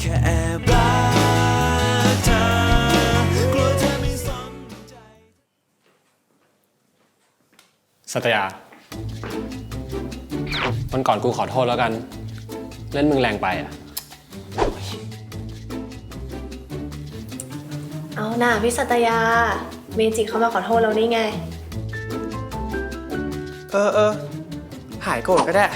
แค่แอบรักเธอกลัวเธอไม่สนใจ สัตยา วันก่อนกูขอโทษแล้วกัน เล่นมึงแรงไปอะ เอาหน่าพี่สัตยา เมจิเขามาขอโทษเรานี่ไง เออเออหายโกรธก็ได้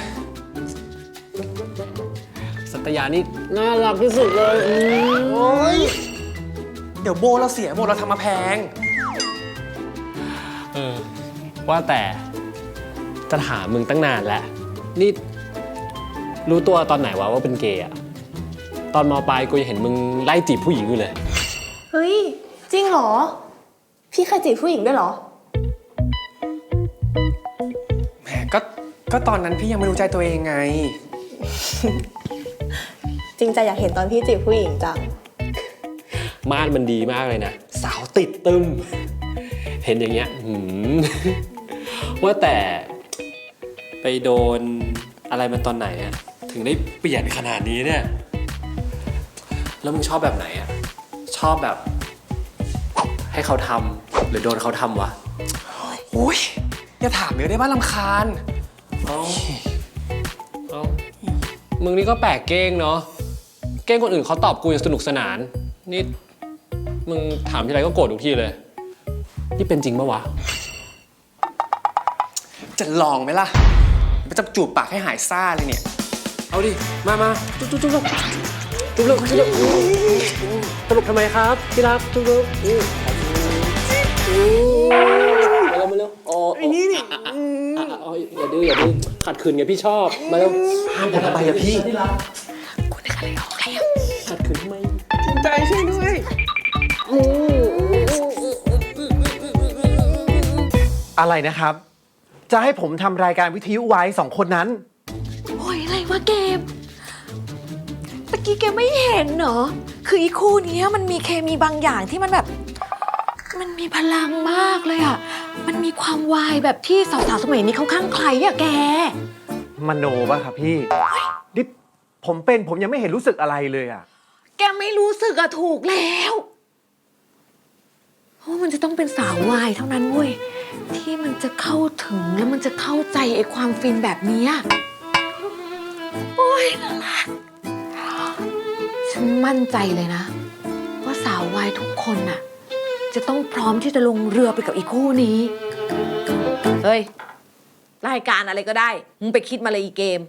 สัตยานี่ น่ารักที่สุดเลยอืมโอ้ยเดี๋ยวโบเราเสียหมดเราทำมาแพง เออ ว่าแต่จะถามมึงตั้งนานแล้วนี่ รู้ตัวตอนไหนวะว่าเป็นเกย์อะตอนมปลายกูยังเห็นมึงไล่จีบผู้หญิงอยู่เลย เฮ้ย จริงเหรอ พี่เคยจีบผู้หญิงด้วยเหรอ แหมก็ก็ตอนนั้นพี่ยังไม่รู้ใจตัวเองไง จริงใจอยากเห็นตอนพี่จีบผู้หญิงจัง ม่านมันดีมากเลยนะ สาวติดตึม เห็นอย่างเงี้ยหืม ว่าแต่ไปโดนอะไรมันตอนไหนอะถึงได้เปลี่ยนขนาดนี้เนี่ย แล้วมึงชอบแบบไหนอะชอบแบบ ให้เขาทำหรือโดนเขาทำวะ โอ้ยอย่าถามเยอะได้บ้าลำคาญ เอาเอามึงนี่ก็แปลกเก้งเนาะ เก้งคนอื่นเขาตอบกูอย่างสนุกสนาน นี่มึงถามทีไรก็โกรธทุกทีเลย นี่เป็นจริงปะวะ จะลองไหมล่ะมันจะจูบปากให้หายซ่าเลยเนี่ย เอาดิ มามาจุ๊บจุ๊บจุ๊บจุ๊บจุ๊บเลยจุ๊บสรุปทำไมครับที่รักจุ๊บจุ๊บอืมอืมมาเร็วมาเร็วอ๋อไอ้นี่นี่อย่าดื้ออย่าดื้อขัดขืนไงพี่ชอบ มาเร็วห้ามทำไมอะพี่ขัดขืนทำไมใจ ช่วยด้วยอะไรนะครับ จะให้ผมทำรายการวิทยุไว้สองคนนั้น โอ้ยอะไรวะเกมตะกี้แกไม่เห็นเหรอ คืออีคู่เนี้ยมันมีเคมีบางอย่างที่มันแบบ มันมีพลังมากเลยอะมันมีความวายแบบที่สาวๆสมัยนี้เขาข้างใครอะแก มโนป่ะครับพี่ นี่ผมเป็นผมยังไม่เห็นรู้สึกอะไรเลยอะ แกไม่รู้สึกอะถูกแล้วเพรามันจะต้องเป็นสาววายเท่านั้นเว้ย ที่มันจะเข้าถึงแล้วมันจะเข้าใจไอ้ความฟินแบบเนี้ยโอ้ยน่ารักฉันมั่นใจเลยนะ ว่าสาววายทุกคนน่ะ จะต้องพร้อมที่จะลงเรือไปกับอีกคู่นี้ เฮ้ย รายการอะไรก็ได้ มึงไปคิดมาเลยอีเกม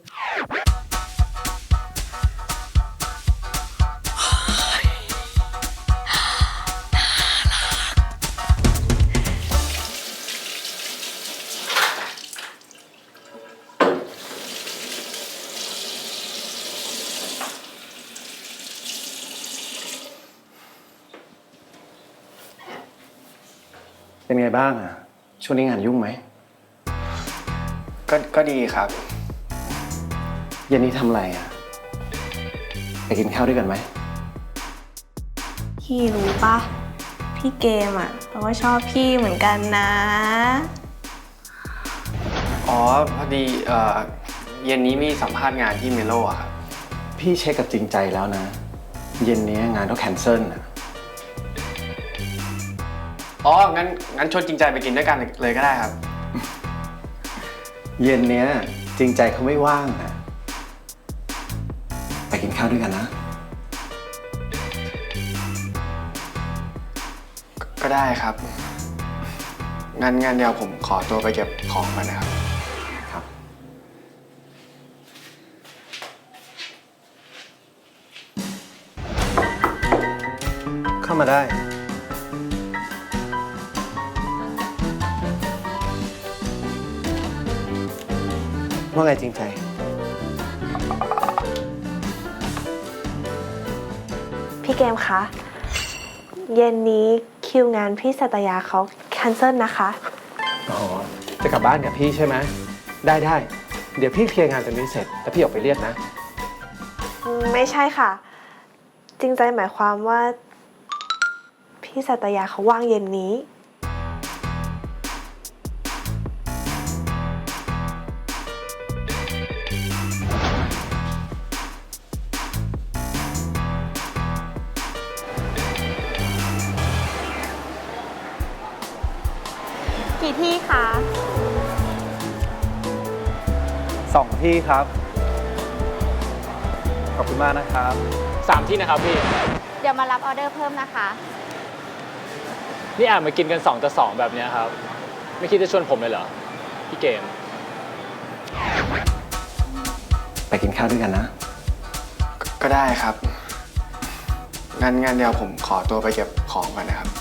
เป็นไงบ้างอะ ช่วงนี้งานยุ่งไหม ก็ก็ดีครับ เย็นนี้ทำอะไรอะ ไปกินข้าวด้วยกันไหม พี่รู้ปะพี่เกมอะเราก็ชอบพี่เหมือนกันนะ อ๋อ พอดีเอ่อเย็นนี้มีสัมภาษณ์งานที่เมโลอะครับ พี่เช็คกับจริงใจแล้วนะ เย็นนี้งานต้องแคนเซิลอะ อ๋อ งั้น งั้นชวนจริงใจไปกินด้วยกันเลยก็ได้ครับ เย็นเนี้ยจริงใจเขาไม่ว่างอะไปกินข้าวด้วยกันนะ ก็ได้ครับ งั้นงั้นเดี๋ยวผมขอตัวไปเก็บของก่อนนะครับ ครับ เข้ามาได้ ว่าไงจริงใจ พี่เกมคะ เย็นนี้คิวงานพี่สัตยาเขาแคนเซิลนะคะ อ๋อ จะกลับบ้านกับพี่ใช่ไหม ได้ได้ เดี๋ยวพี่เคลียร์งานตรงนี้เสร็จ แล้วพี่ออกไปเรียกนะ ไม่ใช่ค่ะ จริงใจหมายความว่า พี่สัตยาเขาว่างเย็นนี้ กี่ที่คะสองที่ครับ ขอบคุณมากนะครับ สามที่นะครับพี่ เดี๋ยวมารับออเดอร์เพิ่มนะคะ นี่แอบมากินกัน 2 ต่อ 2 แบบเนี้ยครับ ไม่คิดจะชวนผมเลยเหรอ พี่เกม ไปกินข้าวด้วยกันนะ ก็ก็ได้ครับ งั้นงั้นเดี๋ยวผมขอตัวไปเก็บของก่อนนะครับครับ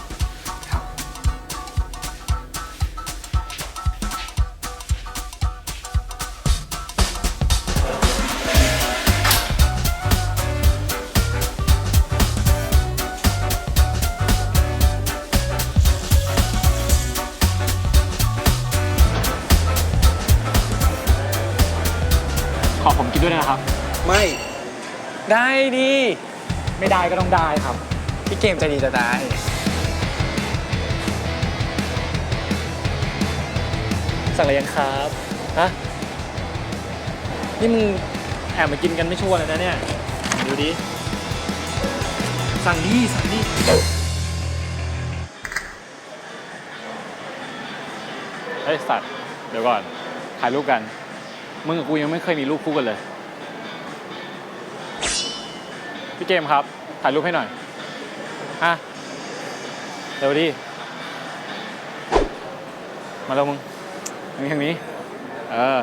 ขอผมกินด้วยนะครับ ไม่ได้ดิไม่ได้ก็ต้องได้ครับ พี่เกมใจดีจะได้สั่งอะไรยังครับฮะนี่มึงแอบมากินกันไม่ชวนเลยนะเนี่ยดูดิสั่งดิสั่งดิเฮ้ยสัตว์เดี๋ยวก่อนถ่ายรูปกัน มึงกับกูยังไม่เคยมีรูปคู่กันเลย พี่เกมครับ ถ่ายรูปให้หน่อยฮะเร็วดิ มาเร็วมึงทางทางนี้ เออ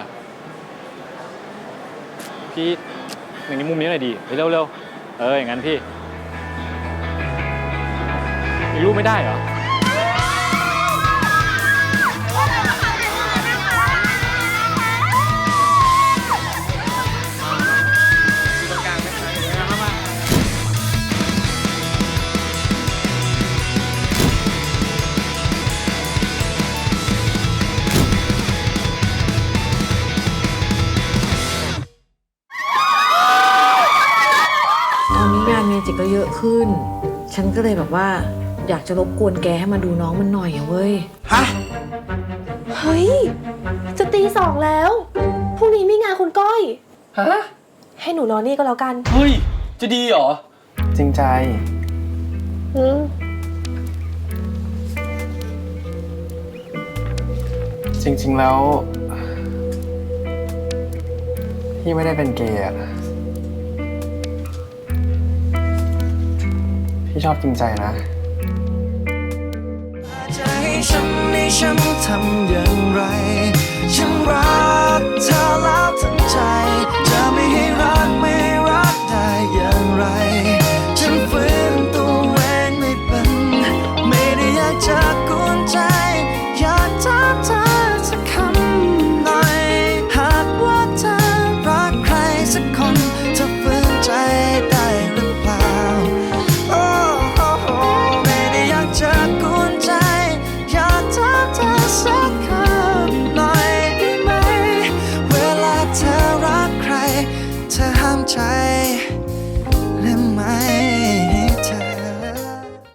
พี่อย่างนี้มุมนี้หน่อยดีเร็วเร็วเออ อย่างนั้นพี่ มีรูปไม่ได้เหรอ จิกก็เยอะขึ้น ฉันก็เลยแบบว่า อยากจะรบกวนแกให้มาดูน้องมันหน่อยอะเว้ยเฮ้ย จะตีสองแล้ว พรุ่งนี้มีงานคุณก้อย ฮะ ให้หนูนอนนี่ก็แล้วกัน เฮ้ย จะดีเหรอ จริงใจ อืมจริง ๆ แล้ว พี่ไม่ได้เป็นเกย์อะ พี่ชอบจริงใจนะ จะให้ฉันให้ฉันทำอย่างไร ฉันรักเธอแล้วเธอ